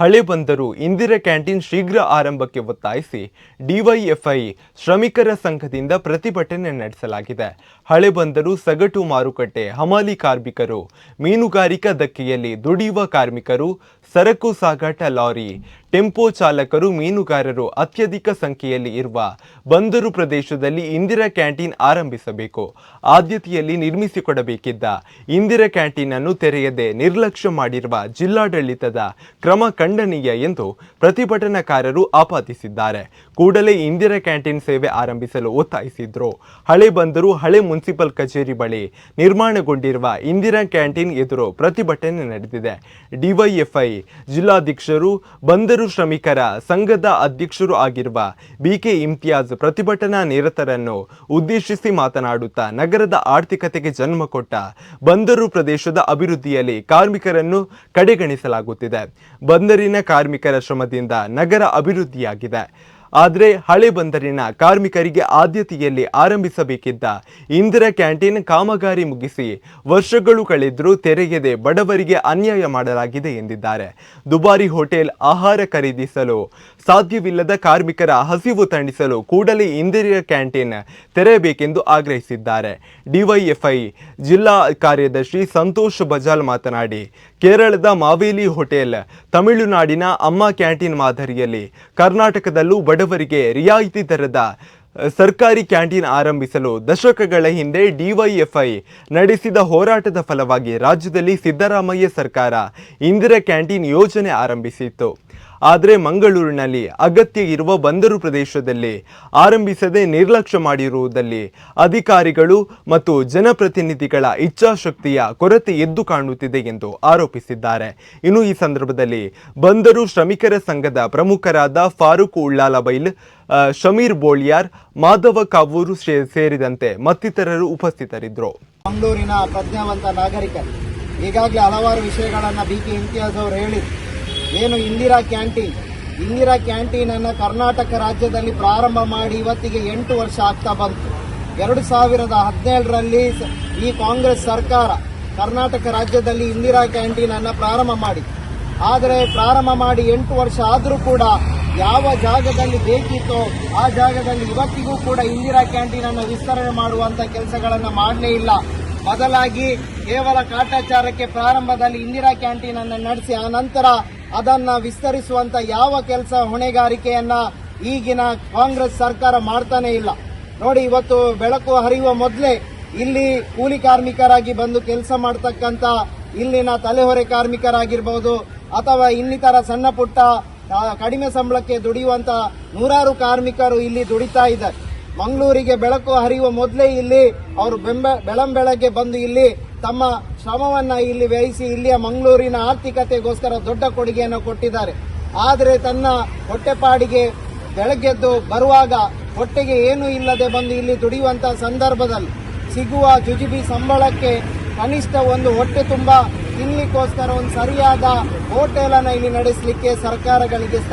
ಹಳೆ ಬಂದರು ಇಂದಿರಾ ಕ್ಯಾಂಟೀನ್ ಶೀಘ್ರ ಆರಂಭಕ್ಕೆ ಒತ್ತಾಯಿಸಿ ಡಿವೈಎಫ್ಐ ಶ್ರಮಿಕರ ಸಂಘದಿಂದ ಪ್ರತಿಭಟನೆ ನಡೆಸಲಾಗಿದೆ. ಹಳೆ ಬಂದರು ಸಗಟು ಮಾರುಕಟ್ಟೆ, ಹಮಾಲಿ ಕಾರ್ಮಿಕರು, ಮೀನುಗಾರಿಕಾ ದಕ್ಕೆಯಲ್ಲಿ ದುಡಿಯುವ ಕಾರ್ಮಿಕರು, ಸರಕು ಸಾಗಾಟ ಲಾರಿ ಟೆಂಪೋ ಚಾಲಕರು, ಮೀನುಗಾರರು ಅತ್ಯಧಿಕ ಸಂಖ್ಯೆಯಲ್ಲಿ ಇರುವ ಬಂದರು ಪ್ರದೇಶದಲ್ಲಿ ಇಂದಿರಾ ಕ್ಯಾಂಟೀನ್ ಆರಂಭಿಸಬೇಕು. ಆದ್ಯತೆಯಲ್ಲಿ ನಿರ್ಮಿಸಿಕೊಡಬೇಕಿದ್ದ ಇಂದಿರಾ ಕ್ಯಾಂಟೀನ್ ಅನ್ನು ತೆರೆಯದೆ ನಿರ್ಲಕ್ಷ್ಯ ಮಾಡಿರುವ ಜಿಲ್ಲಾಡಳಿತದ ಕ್ರಮ ಖಂಡನೀಯ ಎಂದು ಪ್ರತಿಭಟನಾಕಾರರು ಆಪಾದಿಸಿದ್ದಾರೆ. ಕೂಡಲೇ ಇಂದಿರಾ ಕ್ಯಾಂಟೀನ್ ಸೇವೆ ಆರಂಭಿಸಲು ಒತ್ತಾಯಿಸಿದ್ರು. ಹಳೆ ಬಂದರು, ಹಳೆ ಮುನ್ಸಿಪಲ್ ಕಚೇರಿ ಬಳಿ ನಿರ್ಮಾಣಗೊಂಡಿರುವ ಇಂದಿರಾ ಕ್ಯಾಂಟೀನ್ ಎದುರು ಪ್ರತಿಭಟನೆ ನಡೆದಿದೆ. ಡಿವೈಎಫ್ಐ ಜಿಲ್ಲಾಧ್ಯಕ್ಷರು ಬಂದರು ಶ್ರಮಿಕರ ಸಂಘದ ಅಧ್ಯಕ್ಷರು ಆಗಿರುವ ಬಿಕೆ ಇಮ್ತಿಯಾಜ್ ಪ್ರತಿಭಟನಾ ನಿರತರನ್ನು ಉದ್ದೇಶಿಸಿ ಮಾತನಾಡುತ್ತಾ ನಗರದ ಆರ್ಥಿಕತೆಗೆ ಜನ್ಮ ಕೊಟ್ಟ ಬಂದರು ಪ್ರದೇಶದ ಅಭಿವೃದ್ಧಿಯಲ್ಲಿ ಕಾರ್ಮಿಕರನ್ನು ಕಡೆಗಣಿಸಲಾಗುತ್ತಿದೆ. ಬಂದರಿನ ಕಾರ್ಮಿಕರ ಶ್ರಮದಿಂದ ನಗರ ಅಭಿವೃದ್ಧಿಯಾಗಿದೆ. ಆದರೆ ಹಳೆ ಬಂದರಿನ ಕಾರ್ಮಿಕರಿಗೆ ಆದ್ಯತೆಯಲ್ಲಿ ಆರಂಭಿಸಬೇಕಿದ್ದ ಇಂದಿರಾ ಕ್ಯಾಂಟೀನ್ ಕಾಮಗಾರಿ ಮುಗಿಸಿ ವರ್ಷಗಳು ಕಳೆದರೂ ತೆರೆಯದೆ ಬಡವರಿಗೆ ಅನ್ಯಾಯ ಮಾಡಲಾಗಿದೆ ಎಂದಿದ್ದಾರೆ. ದುಬಾರಿ ಹೋಟೆಲ್ ಆಹಾರ ಖರೀದಿಸಲು ಸಾಧ್ಯವಿಲ್ಲದ ಕಾರ್ಮಿಕರ ಹಸಿವು ತಣಿಸಲು ಕೂಡಲೇ ಇಂದಿರಾ ಕ್ಯಾಂಟೀನ್ ತೆರೆಯಬೇಕೆಂದು ಆಗ್ರಹಿಸಿದ್ದಾರೆ. ಡಿವೈಎಫ್ಐ ಜಿಲ್ಲಾ ಕಾರ್ಯದರ್ಶಿ ಸಂತೋಷ್ ಬಜಾಲ್ ಮಾತನಾಡಿ, ಕೇರಳದ ಮಾವೇಲಿ ಹೋಟೆಲ್ ತಮಿಳುನಾಡಿನ ಅಮ್ಮ ಕ್ಯಾಂಟೀನ್ ಮಾದರಿಯಲ್ಲಿ ಕರ್ನಾಟಕದಲ್ಲೂ ಬಡವರಿಗೆ ರಿಯಾಯಿತಿ ದರದ ಸರ್ಕಾರಿ ಕ್ಯಾಂಟೀನ್ ಆರಂಭಿಸಲು ದಶಕಗಳ ಹಿಂದೆ ಡಿವೈಎಫ್ಐ ನಡೆಸಿದ ಹೋರಾಟದ ಫಲವಾಗಿ ರಾಜ್ಯದಲ್ಲಿ ಸಿದ್ದರಾಮಯ್ಯ ಸರ್ಕಾರ ಇಂದಿರಾ ಕ್ಯಾಂಟೀನ್ ಯೋಜನೆ ಆರಂಭಿಸಿತ್ತು. ಆದರೆ ಮಂಗಳೂರಿನಲ್ಲಿ ಅಗತ್ಯ ಇರುವ ಬಂದರು ಪ್ರದೇಶದಲ್ಲಿ ಆರಂಭಿಸದೆ ನಿರ್ಲಕ್ಷ್ಯ ಮಾಡಿರುವುದಲ್ಲಿ ಅಧಿಕಾರಿಗಳು ಮತ್ತು ಜನಪ್ರತಿನಿಧಿಗಳ ಇಚ್ಛಾಶಕ್ತಿಯ ಕೊರತೆ ಎದ್ದು ಕಾಣುತ್ತಿದೆ ಎಂದು ಆರೋಪಿಸಿದ್ದಾರೆ. ಇನ್ನು ಈ ಸಂದರ್ಭದಲ್ಲಿ ಬಂದರು ಶ್ರಮಿಕರ ಸಂಘದ ಪ್ರಮುಖರಾದ ಫಾರೂಕ್ ಉಳ್ಳಾಲ ಬೈಲ್ ಶಮೀರ್ ಬೋಳಿಯಾರ್, ಮಾಧವ ಕಾವೂರು ಸೇರಿದಂತೆ ಮತ್ತಿತರರು ಉಪಸ್ಥಿತರಿದ್ದರು. ಮಂಗಳೂರಿನ ಪ್ರಜ್ಞಾವಂತ ನಾಗರಿಕರು ಈಗಾಗಲೇ ಹಲವಾರು ವಿಷಯಗಳನ್ನು ಬಿ ಕೆ ಇಮ್ತಿಯಾಜ್ ಅವರು ಹೇಳಿದ್ರು. ಏನು ಇಂದಿರಾ ಕ್ಯಾಂಟೀನ್? ಇಂದಿರಾ ಕ್ಯಾಂಟೀನ್ ಅನ್ನು ಕರ್ನಾಟಕ ರಾಜ್ಯದಲ್ಲಿ ಪ್ರಾರಂಭ ಮಾಡಿ ಇವತ್ತಿಗೆ ಎಂಟು ವರ್ಷ ಆಗ್ತಾ ಬಂತು. ಎರಡು ಸಾವಿರದ ಹದಿನೇಳರಲ್ಲಿ ಈ ಕಾಂಗ್ರೆಸ್ ಸರ್ಕಾರ ಕರ್ನಾಟಕ ರಾಜ್ಯದಲ್ಲಿ ಇಂದಿರಾ ಕ್ಯಾಂಟೀನ್ ಅನ್ನು ಪ್ರಾರಂಭ ಮಾಡಿ ಆದರೆ ಪ್ರಾರಂಭ ಮಾಡಿ ಎಂಟು ವರ್ಷ ಆದರೂ ಕೂಡ ಯಾವ ಜಾಗದಲ್ಲಿ ಬೇಕಿತ್ತೋ ಆ ಜಾಗದಲ್ಲಿ ಇವತ್ತಿಗೂ ಕೂಡ ಇಂದಿರಾ ಕ್ಯಾಂಟೀನ್ ಅನ್ನು ವಿಸ್ತರಣೆ ಮಾಡುವಂತ ಕೆಲಸಗಳನ್ನು ಮಾಡಲೇ ಇಲ್ಲ. ಬದಲಾಗಿ ಕೇವಲ ಕಾಟಾಚಾರಕ್ಕೆ ಪ್ರಾರಂಭದಲ್ಲಿ ಇಂದಿರಾ ಕ್ಯಾಂಟೀನ್ ಅನ್ನು ನಡೆಸಿ, ಆ ನಂತರ ಅದನ್ನ ವಿಸ್ತರಿಸುವಂತ ಯಾವ ಕೆಲಸ ಹೊಣೆಗಾರಿಕೆಯನ್ನ ಈಗಿನ ಕಾಂಗ್ರೆಸ್ ಸರ್ಕಾರ ಮಾಡ್ತಾನೆ ಇಲ್ಲ. ನೋಡಿ, ಇವತ್ತು ಬೆಳಕು ಹರಿಯುವ ಮೊದಲೇ ಇಲ್ಲಿ ಕೂಲಿ ಕಾರ್ಮಿಕರಾಗಿ ಬಂದು ಕೆಲಸ ಮಾಡತಕ್ಕಂತ ಇಲ್ಲಿನ ತಲೆಹೊರೆ ಕಾರ್ಮಿಕರಾಗಿರ್ಬೋದು, ಅಥವಾ ಇನ್ನಿತರ ಸಣ್ಣ ಪುಟ್ಟ ಕಡಿಮೆ ಸಂಬಳಕ್ಕೆ ದುಡಿಯುವಂತ ನೂರಾರು ಕಾರ್ಮಿಕರು ಇಲ್ಲಿ ದುಡಿತಾ ಇದ್ದಾರೆ. ಮಂಗಳೂರಿಗೆ ಬೆಳಕು ಹರಿಯುವ ಮೊದಲೇ ಇಲ್ಲಿ ಅವರು ಬೆಂಬ, ಬೆಳಂಬೆಳಗ್ಗೆ ಬಂದು ಇಲ್ಲಿ ತಮ್ಮ ಶ್ರಮವನ್ನ ಇಲ್ಲಿ ವ್ಯಯಿಸಿ ಇಲ್ಲಿಯ ಮಂಗಳೂರಿನ ಆರ್ಥಿಕತೆಗೋಸ್ಕರ ದೊಡ್ಡ ಕೊಡುಗೆಯನ್ನು ಕೊಟ್ಟಿದ್ದಾರೆ. ಆದರೆ ತನ್ನ ಹೊಟ್ಟೆಪಾಡಿಗೆ ಬೆಳಗ್ಗೆದ್ದು ಬರುವಾಗ ಹೊಟ್ಟೆಗೆ ಏನೂ ಇಲ್ಲದೆ ಬಂದು ಇಲ್ಲಿ ದುಡಿಯುವಂತಹ ಸಂದರ್ಭದಲ್ಲಿ ಸಿಗುವ ಜುಜುಬಿ ಸಂಬಳಕ್ಕೆ ಕನಿಷ್ಠ ಒಂದು ಹೊಟ್ಟೆ ತುಂಬ ತಿನ್ನಲಿಕ್ಕೋಸ್ಕರ ಒಂದು ಸರಿಯಾದ ಹೋಟೆಲನ್ನು ಇಲ್ಲಿ ನಡೆಸಲಿಕ್ಕೆ ಸರ್ಕಾರಗಳಿಗೆ